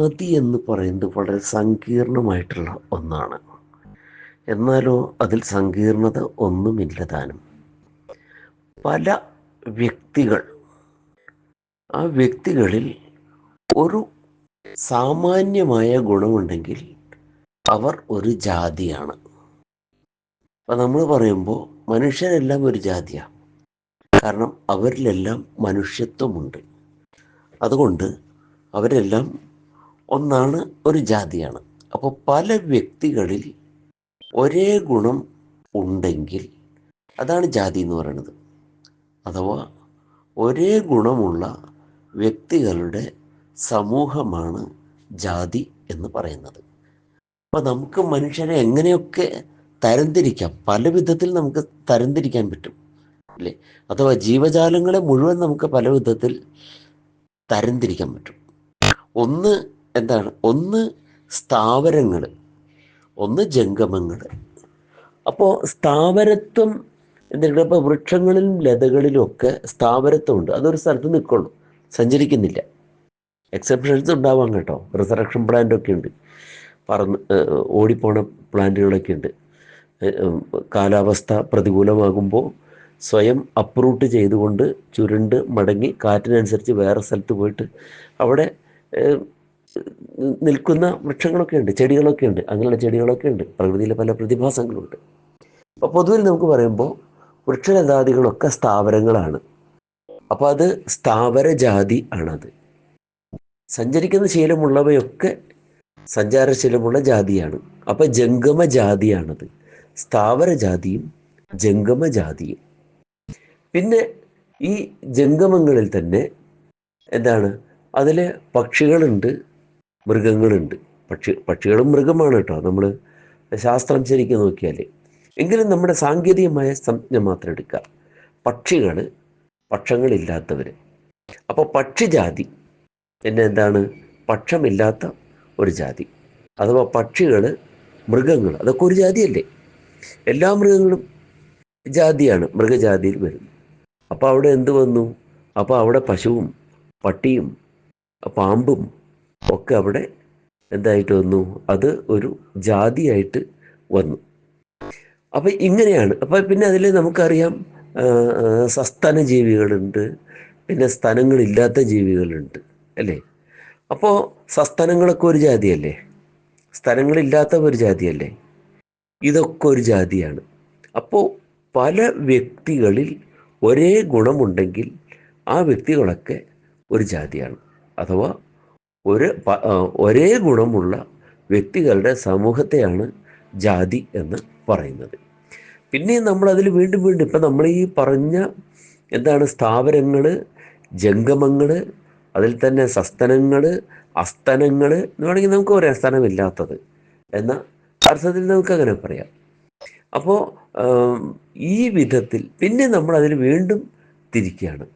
ജാതി എന്ന് പറയുന്നത് വളരെ സങ്കീർണമായിട്ടുള്ള ഒന്നാണ്. എന്നാലോ അതിൽ സങ്കീർണത ഒന്നുമില്ല താനും. പല വ്യക്തികൾ ആ വ്യക്തികളിൽ ഒരു സാമാന്യമായ ഗുണമുണ്ടെങ്കിൽ അവർ ഒരു ജാതിയാണ്. അപ്പം നമ്മൾ പറയുമ്പോൾ മനുഷ്യരെല്ലാം ഒരു ജാതിയാണ് കാരണം അവരിലെല്ലാം മനുഷ്യത്വമുണ്ട്. അതുകൊണ്ട് അവരെല്ലാം ഒന്നാണ് ഒരു ജാതിയാണ്. അപ്പോൾ പല വ്യക്തികളിൽ ഒരേ ഗുണം ഉണ്ടെങ്കിൽ അതാണ് ജാതി എന്ന് പറയുന്നത്. അഥവാ ഒരേ ഗുണമുള്ള വ്യക്തികളുടെ സമൂഹമാണ് ജാതി എന്ന് പറയുന്നത്. അപ്പോൾ നമുക്ക് മനുഷ്യരെ എങ്ങനെയൊക്കെ തരംതിരിക്കാം? പല വിധത്തിൽ നമുക്ക് തരംതിരിക്കാൻ പറ്റും. അല്ലേ? അഥവാ ജീവജാലങ്ങളെ മുഴുവൻ നമുക്ക് പല വിധത്തിൽ തരംതിരിക്കാൻ പറ്റും. ഒന്ന് എന്താണ്? ഒന്ന് സ്ഥാവരങ്ങൾ ഒന്ന് ജംഗമങ്ങൾ അപ്പോൾ സ്ഥാവരത്വം എന്തെങ്കിലും ഇപ്പോൾ വൃക്ഷങ്ങളിലും ലതകളിലും ഒക്കെ സ്ഥാവരത്വമുണ്ട്. അതൊരു സ്ഥലത്ത് നിൽക്കുള്ളൂ സഞ്ചരിക്കുന്നില്ല. എക്സെപ്ഷൻസ് ഉണ്ടാവാം കേട്ടോ. റിസറക്ഷൻ പ്ലാന്റൊക്കെ ഉണ്ട്. പറന്ന് ഓടിപ്പോണ പ്ലാന്റുകളൊക്കെ ഉണ്ട്. കാലാവസ്ഥ പ്രതികൂലമാകുമ്പോൾ സ്വയം അപ്രൂട്ട് ചെയ്തുകൊണ്ട് ചുരുണ്ട് മടങ്ങി കാറ്റിനനുസരിച്ച് വേറെ സ്ഥലത്ത് പോയിട്ട് അവിടെ നിൽക്കുന്ന വൃക്ഷങ്ങളൊക്കെ ഉണ്ട് ചെടികളൊക്കെ ഉണ്ട് അങ്ങനെയുള്ള ചെടികളൊക്കെ ഉണ്ട് പ്രകൃതിയിലെ പല പ്രതിഭാസങ്ങളുണ്ട്. അപ്പോൾ പൊതുവിൽ നമുക്ക് പറയുമ്പോൾ വൃക്ഷലതാദികളൊക്കെ സ്ഥാപനങ്ങളാണ് അപ്പോൾ അത് സ്ഥാവര ജാതി ആണത്. സഞ്ചരിക്കുന്ന ശീലമുള്ളവയൊക്കെ സഞ്ചാരശീലമുള്ള ജാതിയാണ്. അപ്പോൾ ജംഗമ ജാതിയാണത് സ്ഥാവര ജാതിയും ജംഗമ ജാതിയും പിന്നെ ഈ ജംഗമങ്ങളിൽ തന്നെ എന്താണ്? അതിൽ പക്ഷികളുണ്ട് മൃഗങ്ങളുണ്ട്. പക്ഷി പക്ഷികളും മൃഗമാണ് കേട്ടോ. നമ്മൾ ശാസ്ത്രം ശരിക്കും നോക്കിയാൽ എങ്കിലും നമ്മുടെ സാങ്കേതികമായ സംജ്ഞ മാത്രം എടുക്കുക പക്ഷികൾ പക്ഷങ്ങളില്ലാത്തവർ അപ്പോൾ പക്ഷിജാതി പിന്നെ എന്താണ്? പക്ഷമില്ലാത്ത ഒരു ജാതി. അഥവാ പക്ഷികൾ മൃഗങ്ങൾ അതൊക്കെ ഒരു ജാതിയല്ലേ? എല്ലാ മൃഗങ്ങളും ജാതിയാണ് മൃഗജാതിയിൽ വരുന്നു. അപ്പോൾ അവിടെ എന്ത് വന്നു? അപ്പോൾ അവിടെ പശുവും പട്ടിയും പാമ്പും ഒക്കെ അവിടെ എന്തായിട്ട് വന്നു? അത് ഒരു ജാതിയായിട്ട് വന്നു. അപ്പം ഇങ്ങനെയാണ്. അപ്പം പിന്നെ അതിൽ നമുക്കറിയാം സസ്തന ജീവികളുണ്ട്. പിന്നെ സ്ഥലങ്ങളില്ലാത്ത ജീവികളുണ്ട്. അല്ലേ? അപ്പോൾ സസ്തനങ്ങളൊക്കെ ഒരു ജാതിയല്ലേ? സ്ഥലങ്ങളില്ലാത്ത ഒരു ജാതിയല്ലേ? ഇതൊക്കെ ഒരു ജാതിയാണ്. അപ്പോൾ പല വ്യക്തികളിൽ ഒരേ ഗുണമുണ്ടെങ്കിൽ ആ വ്യക്തികളൊക്കെ ഒരു ജാതിയാണ്. അഥവാ ഒരു ഒരേ ഗുണമുള്ള വ്യക്തികളുടെ സമൂഹത്തെയാണ് ജാതി എന്ന് പറയുന്നത്. പിന്നെ നമ്മൾ അതിൽ വീണ്ടും വീണ്ടും ഇപ്പം നമ്മൾ ഈ പറഞ്ഞ എന്താണ് സ്ഥാപനങ്ങൾ ജംഗമങ്ങൾ അതിൽ തന്നെ സസ്തനങ്ങൾ അസ്തനങ്ങൾ എന്ന് വേണമെങ്കിൽ നമുക്ക് ഒരു അസ്തനമില്ലാത്തത് എന്ന അർത്ഥത്തിൽ നമുക്ക് അങ്ങനെ പറയാം. അപ്പോൾ ഈ വിധത്തിൽ പിന്നെ നമ്മൾ അതിൽ വീണ്ടും തിരിക്കുകയാണ്.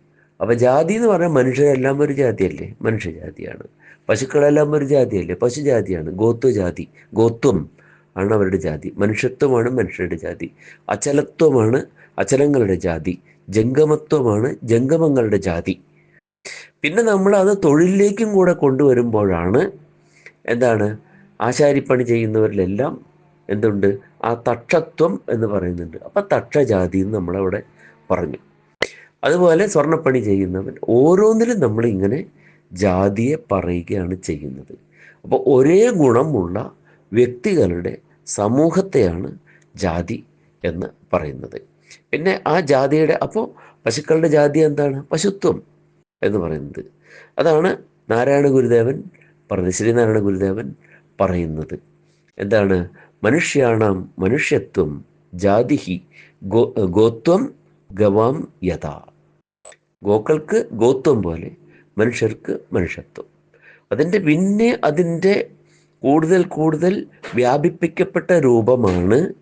അപ്പോൾ ജാതി എന്ന് പറഞ്ഞാൽ മനുഷ്യരെല്ലാം ഒരു ജാതിയല്ലേ? മനുഷ്യജാതിയാണ്. പശുക്കളെല്ലാം ഒരു ജാതിയല്ലേ? പശുജാതിയാണ്. ഗോത്വജാതി ഗോത്വം ആണ് അവരുടെ ജാതി. മനുഷ്യത്വമാണ് മനുഷ്യരുടെ ജാതി. അചലത്വമാണ് അചലങ്ങളുടെ ജാതി. ജംഗമത്വമാണ് ജംഗമങ്ങളുടെ ജാതി. പിന്നെ നമ്മൾ അത് തൊഴിലിലേക്കും കൂടെ കൊണ്ടുവരുമ്പോഴാണ് എന്താണ്? ആശാരിപ്പണി ചെയ്യുന്നവരിലെല്ലാം എന്തുണ്ട്? ആ തക്ഷത്വം എന്ന് പറയുന്നുണ്ട്. അപ്പം തക്ഷജാതി എന്ന് നമ്മളവിടെ പറഞ്ഞു. അതുപോലെ സ്വർണപ്പണി ചെയ്യുന്നവൻ. ഓരോന്നിലും നമ്മൾ ഇങ്ങനെ ജാതിയെ പറയുകയാണ് ചെയ്യുന്നത്. അപ്പോൾ ഒരേ ഗുണമുള്ള വ്യക്തികളുടെ സമൂഹത്തെയാണ് ജാതി എന്ന് പറയുന്നത്. പിന്നെ ആ ജാതിയുടെ അപ്പോൾ പശുക്കളുടെ ജാതി എന്താണ്? പശുത്വം എന്ന് പറയുന്നത്. അതാണ് നാരായണ ഗുരുദേവൻ പറഞ്ഞത് ശ്രീനാരായണ ഗുരുദേവൻ പറയുന്നത്. എന്താണ്? മനുഷ്യാണാം മനുഷ്യത്വം ജാതിഹി ഗോ ഗോത്വം ഗവാം യഥ. ഗോക്കൾക്ക് ഗോത്വം പോലെ മനുഷ്യർക്ക് മനുഷ്യത്വം. അതിന്റെ പിന്നെ അതിന്റെ കൂടുതൽ കൂടുതൽ വ്യാപിപ്പിക്കപ്പെട്ട രൂപമാണ്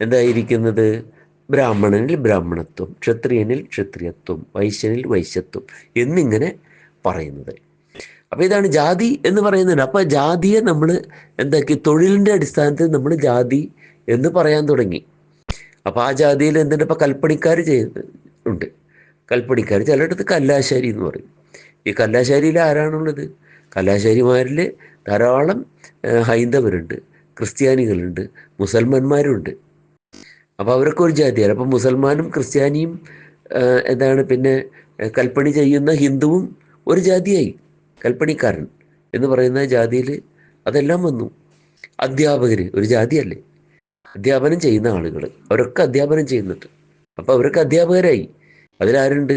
എന്തായിരിക്കുന്നത്? ബ്രാഹ്മണനിൽ ബ്രാഹ്മണത്വം ക്ഷത്രിയനിൽ ക്ഷത്രിയത്വം വൈശ്യനിൽ വൈശ്യത്വം എന്നിങ്ങനെ പറയുന്നത്. അപ്പോൾ ഇതാണ് ജാതി എന്ന് പറയുന്നത്. അപ്പോൾ ജാതിയെ നമ്മൾ എന്താക്കി? തൊഴിലിന്റെ അടിസ്ഥാനത്തിൽ നമ്മൾ ജാതി എന്ന് പറയാൻ തുടങ്ങി. അപ്പോൾ ആ ജാതിയിൽ എന്തുണ്ട്? ഇപ്പോൾ കൽപ്പണിക്കാർ ചെയ്യുന്നുണ്ട് കൽപ്പണിക്കാർ ചിലയിടത്ത് കല്ലാശാരി എന്ന് പറയും. ഈ കല്ലാശാരിയിൽ ആരാണുള്ളത്? കലാശാരിമാരിൽ ധാരാളം ഹൈന്ദവരുണ്ട് ക്രിസ്ത്യാനികളുണ്ട് മുസൽമാന്മാരുണ്ട്. അപ്പോൾ അവരൊക്കെ ഒരു ജാതിയാണ്. അപ്പോൾ മുസൽമാനും ക്രിസ്ത്യാനിയും എന്താണ് പിന്നെ കൽപ്പണി ചെയ്യുന്ന ഹിന്ദുവും ഒരു ജാതിയായി കൽപ്പണിക്കാരൻ എന്ന് പറയുന്ന ജാതിയിൽ അതെല്ലാം വന്നു. അധ്യാപകർ ഒരു ജാതിയല്ലേ? അധ്യാപനം ചെയ്യുന്ന ആളുകൾ അവരൊക്കെ അധ്യാപനം ചെയ്യുന്നുണ്ട്. അപ്പോൾ അവരൊക്കെ അധ്യാപകരായി. അതിലാരുണ്ട്?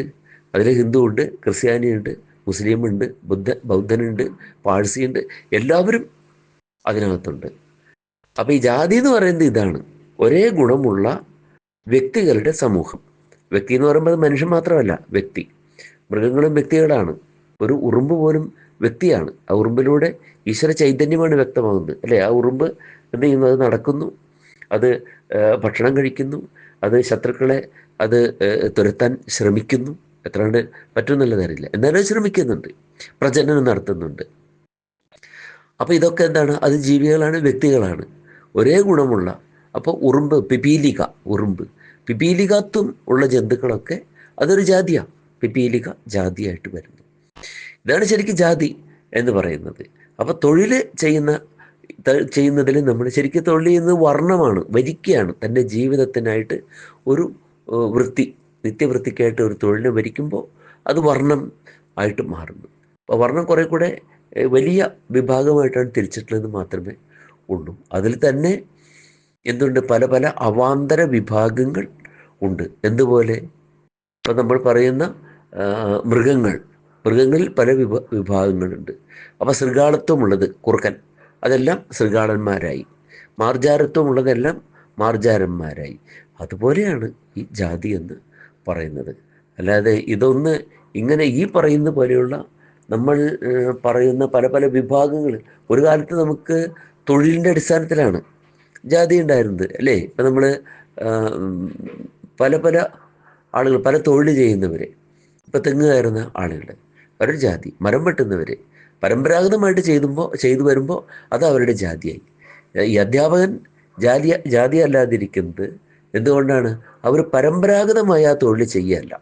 അതിൽ ഹിന്ദു ഉണ്ട് ക്രിസ്ത്യാനിയുണ്ട് മുസ്ലിം ഉണ്ട് ബുദ്ധ ബൗദ്ധനുണ്ട് പാഴ്സിയുണ്ട് എല്ലാവരും അതിനകത്തുണ്ട്. അപ്പോൾ ഈ ജാതി എന്ന് പറയുന്നത് ഇതാണ്. ഒരേ ഗുണമുള്ള വ്യക്തികളുടെ സമൂഹം. വ്യക്തി എന്ന് പറയുമ്പോൾ മനുഷ്യൻ മാത്രമല്ല വ്യക്തി. മൃഗങ്ങളും വ്യക്തികളാണ്. ഒരു ഉറുമ്പ് പോലും വ്യക്തിയാണ്. ആ ഉറുമ്പിലൂടെ ഈശ്വര ചൈതന്യമാണ് വ്യക്തമാകുന്നത്. അല്ലേ? ആ ഉറുമ്പ് എന്ത് ചെയ്യുന്നു? അത് നടക്കുന്നു. അത് ഭക്ഷണം കഴിക്കുന്നു. അത് ശത്രുക്കളെ അത് തുരത്താൻ ശ്രമിക്കുന്നു. എത്ര പറ്റുമെന്നുള്ളത് അറിയില്ല എന്നാലും ശ്രമിക്കുന്നുണ്ട്. പ്രജനനം നടത്തുന്നുണ്ട്. അപ്പോൾ ഇതൊക്കെ എന്താണ്? അത് ജീവികളാണ് വ്യക്തികളാണ്. ഒരേ ഗുണമുള്ള അപ്പോൾ ഉറുമ്പ് പിപീലിക ഉറുമ്പ്. പിപീലികത്വം ഉള്ള ജന്തുക്കളൊക്കെ അതൊരു ജാതിയാണ് പിപീലിക ജാതിയായിട്ട് വരുന്നു. ഇതാണ് ശരിക്കും ജാതി എന്ന് പറയുന്നത്. അപ്പോൾ തൊഴിൽ ചെയ്യുന്ന ചെയ്യുന്നതിൽ നമ്മൾ ശരിക്കും തൊഴിൽ ചെയ്യുന്നത് വർണമാണ് വരിക്കുകയാണ് തന്റെ ജീവിതത്തിനായിട്ട് ഒരു വൃത്തി. നിത്യവൃത്തിക്കായിട്ട് ഒരു തൊഴിലിനെ വരിക്കുമ്പോൾ അത് വർണം ആയിട്ട് മാറുന്നു. അപ്പോൾ വർണം കുറേ കൂടെ വലിയ വിഭാഗമായിട്ടാണ് തിരിച്ചിട്ടുള്ളത് മാത്രമേ ഉള്ളൂ. അതിൽ തന്നെ എന്തുണ്ട്? പല പല അവാന്തര വിഭാഗങ്ങൾ ഉണ്ട്. എന്തുപോലെ? ഇപ്പം നമ്മൾ പറയുന്ന മൃഗങ്ങൾ. മൃഗങ്ങളിൽ പല വിഭ വിഭാഗങ്ങളുണ്ട്. അപ്പോൾ ശൃഗാളത്വമുള്ളത് കുറുക്കൻ. അതെല്ലാം ശൃഗാളന്മാരായി. മാർജാരത്വമുള്ളതെല്ലാം മാർജാരന്മാരായി. അതുപോലെയാണ് ഈ ജാതി എന്ന് പറയുന്നത്. അല്ലാതെ ഇതൊന്ന് ഇങ്ങനെ ഈ പറയുന്ന പോലെയുള്ള നമ്മൾ പറയുന്ന പല പല വിഭാഗങ്ങൾ ഒരു കാലത്ത് നമുക്ക് തൊഴിലിന്റെ അടിസ്ഥാനത്തിലാണ് ജാതി ഉണ്ടായിരുന്നത് അല്ലേ? ഇപ്പം നമ്മൾ പല പല ആളുകൾ പല തൊഴിൽ ചെയ്യുന്നവർ ഇപ്പം തെങ്ങ് കയറുന്ന ആളുകൾ അവരുടെ ജാതി മരം വെട്ടുന്നവർ പരമ്പരാഗതമായിട്ട് ചെയ്തുമ്പോൾ ചെയ്തു വരുമ്പോൾ അത് അവരുടെ ജാതിയായി. ഈ അധ്യാപകൻ ജാതി ജാതി അല്ലാതിരിക്കുന്നത് എന്തുകൊണ്ടാണ്? അവർ പരമ്പരാഗതമായി ആ തൊഴിൽ ചെയ്യല്ല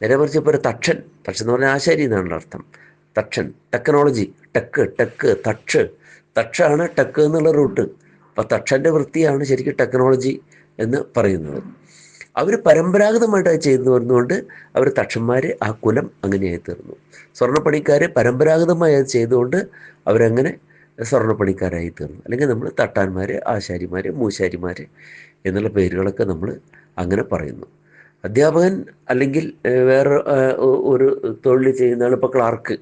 നേരെ മറിച്ച് ഇപ്പോൾ ഒരു തക്ഷൻ തക്ഷൻ എന്ന് പറഞ്ഞാൽ ആശാരി എന്നാണ് അർത്ഥം. തക്ഷൻ ടെക്നോളജി ടെക്ക് ടെക്ക് തക്ഷ്. തക്ഷാണ് ടെക്ക് എന്നുള്ള റൂട്ട് അപ്പോൾ തക്ഷന്റെ വൃത്തിയാണ് ശരിക്കും ടെക്നോളജി എന്ന് പറയുന്നത്. അവർ പരമ്പരാഗതമായിട്ട് ചെയ്തു വരുന്നതുകൊണ്ട് അവർ തക്ഷന്മാർ ആ കുലം അങ്ങനെയായി തീർന്നു. സ്വർണപ്പണിക്കാർ പരമ്പരാഗതമായി അത് ചെയ്തുകൊണ്ട് അവരങ്ങനെ സ്വർണപ്പണിക്കാരായി തീർന്നു. അല്ലെങ്കിൽ നമ്മൾ തട്ടാന്മാർ ആശാരിമാർ മൂശാരിമാർ എന്നുള്ള പേരുകളൊക്കെ നമ്മൾ അങ്ങനെ പറയുന്നു. അധ്യാപകൻ അല്ലെങ്കിൽ വേറെ ഒരു തൊഴിൽ ചെയ്യുന്ന ആൾ ഇപ്പോൾ ക്ലാർക്ക്.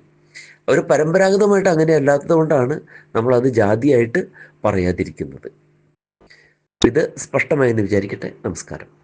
അവർ പരമ്പരാഗതമായിട്ട് അങ്ങനെ അല്ലാത്തത് കൊണ്ടാണ് നമ്മളത് ജാതിയായിട്ട് പറയാതിരിക്കുന്നത്. ഇത് സ്പഷ്ടമായെന്ന് വിചാരിക്കട്ടെ. നമസ്കാരം.